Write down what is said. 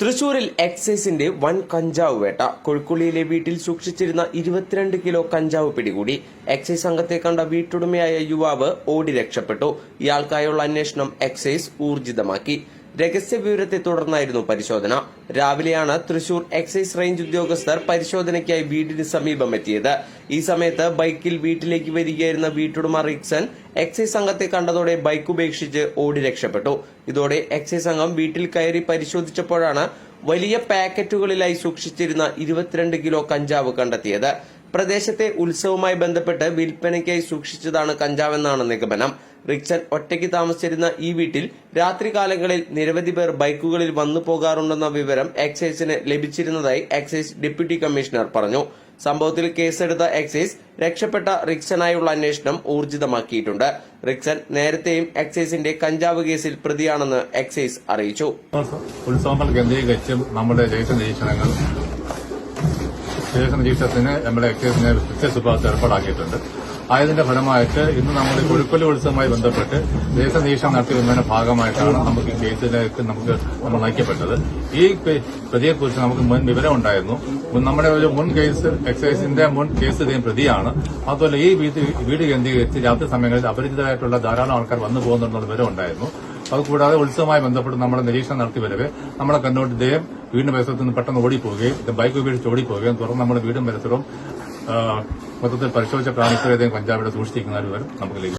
തൃശൂരിൽ എക്സൈസിന്റെ വൻ കഞ്ചാവ് വേട്ട. കൊഴുക്കുള്ളിയിലെ വീട്ടിൽ സൂക്ഷിച്ചിരുന്ന ഇരുപത്തിരണ്ട് കിലോ കഞ്ചാവ് പിടികൂടി. എക്സൈസ് സംഘത്തെ കണ്ട വീട്ടുടമയായ യുവാവ് ഓടി രക്ഷപ്പെട്ടു. ഇയാൾക്കായുള്ള അന്വേഷണം എക്സൈസ് ഊർജിതമാക്കി. രഹസ്യ വിവരത്തെ തുടർന്നായിരുന്നു പരിശോധന. രാവിലെയാണ് തൃശൂർ എക്സൈസ് റേഞ്ച് ഉദ്യോഗസ്ഥർ പരിശോധനയ്ക്കായി വീടിന് സമീപം എത്തിയത് ഈ സമയത്ത് ബൈക്കിൽ വീട്ടിലേക്ക് വരികയായിരുന്ന വീട്ടുടമ റിക്സൺ എക്സൈസ് സംഘത്തെ കണ്ടതോടെ ബൈക്ക് ഉപേക്ഷിച്ച് ഓടി രക്ഷപ്പെട്ടു. ഇതോടെ എക്സൈസ് സംഘം വീട്ടിൽ കയറി പരിശോധിച്ചപ്പോഴാണ് വലിയ പാക്കറ്റുകളിലായി സൂക്ഷിച്ചിരുന്ന ഇരുപത്തിരണ്ട് കിലോ കഞ്ചാവ് കണ്ടെത്തിയത്. പ്രദേശത്തെ ഉത്സവവുമായി ബന്ധപ്പെട്ട് വിൽപ്പനയ്ക്കായി സൂക്ഷിച്ചതാണ് കഞ്ചാവെന്നാണ് നിഗമനം. റിക്സൺ ഒറ്റയ്ക്ക് താമസിച്ചിരുന്ന ഈ വീട്ടിൽ രാത്രികാലങ്ങളിൽ നിരവധി പേർ ബൈക്കുകളിൽ വന്നു പോകാറുണ്ടെന്ന വിവരം എക്സൈസിന് ലഭിച്ചിരുന്നതായി എക്സൈസ് ഡെപ്യൂട്ടി കമ്മീഷണർ പറഞ്ഞു. സംഭവത്തിൽ കേസെടുത്ത എക്സൈസ് രക്ഷപ്പെട്ട റിക്സനായുള്ള അന്വേഷണം ഊർജിതമാക്കിയിട്ടുണ്ട്. റിക്സൺ നേരത്തെയും എക്സൈസിന്റെ കഞ്ചാവ് കേസിൽ പ്രതിയാണെന്ന് എക്സൈസ് അറിയിച്ചു. ഉത്സവങ്ങൾ നമ്മുടെ ദേശീയ നിരീക്ഷണത്തിന് നമ്മുടെ എക്സൈസിനെ പ്രത്യേക ശുപാർശ ഏർപ്പാടാക്കിയിട്ടുണ്ട്. ആയതിന്റെ ഫലമായിട്ട് ഇന്ന് നമ്മൾ കൊഴുക്കൊല്ലി ഉത്സവവുമായി ബന്ധപ്പെട്ട് ദേശ നിരീക്ഷണം നടത്തി വരുന്നതിന്റെ ഭാഗമായിട്ടാണ് നമുക്ക് ഈ കേസിലേക്ക് നമുക്ക് നമ്മൾ നയിക്കപ്പെട്ടത്. ഈ പ്രതിയെക്കുറിച്ച് നമുക്ക് മുൻ വിവരം ഉണ്ടായിരുന്നു. നമ്മുടെ ഒരു മുൻ കേസ് എക്സൈസിന്റെ മുൻ കേസ് പ്രതിയാണ്. അതുപോലെ ഈ വീട് വീട് കേന്ദ്രീകരിച്ച് രാത്രി സമയങ്ങളിൽ അപരിചിതരായിട്ടുള്ള ധാരാളം ആൾക്കാർ വന്നു പോകുന്നുണ്ടെന്നുള്ള വിവരം ഉണ്ടായിരുന്നു. അതുകൂടാതെ ഉത്സവവുമായി ബന്ധപ്പെട്ട് നമ്മുടെ നിരീക്ഷണം നടത്തി വരവെ നമ്മളെ കണ്ടോട്ട് ഇദ്ദേഹം വീടിന്റെ പരിസരത്ത് നിന്ന് പെട്ടെന്ന് ഓടിപ്പോവുകയും ഇത് ബൈക്ക് ഉപയോഗിച്ച് ഓടിപ്പോവുകയും തുടർന്ന് നമ്മുടെ വീടും പരിസരവും മൊത്തത്തിൽ പരിശോധിച്ച പ്രാണിക്കരെ കഞ്ചാവിടെ സൂക്ഷിച്ചിരിക്കുന്ന ഒരു വിവരം നമുക്ക് ലഭിച്ചു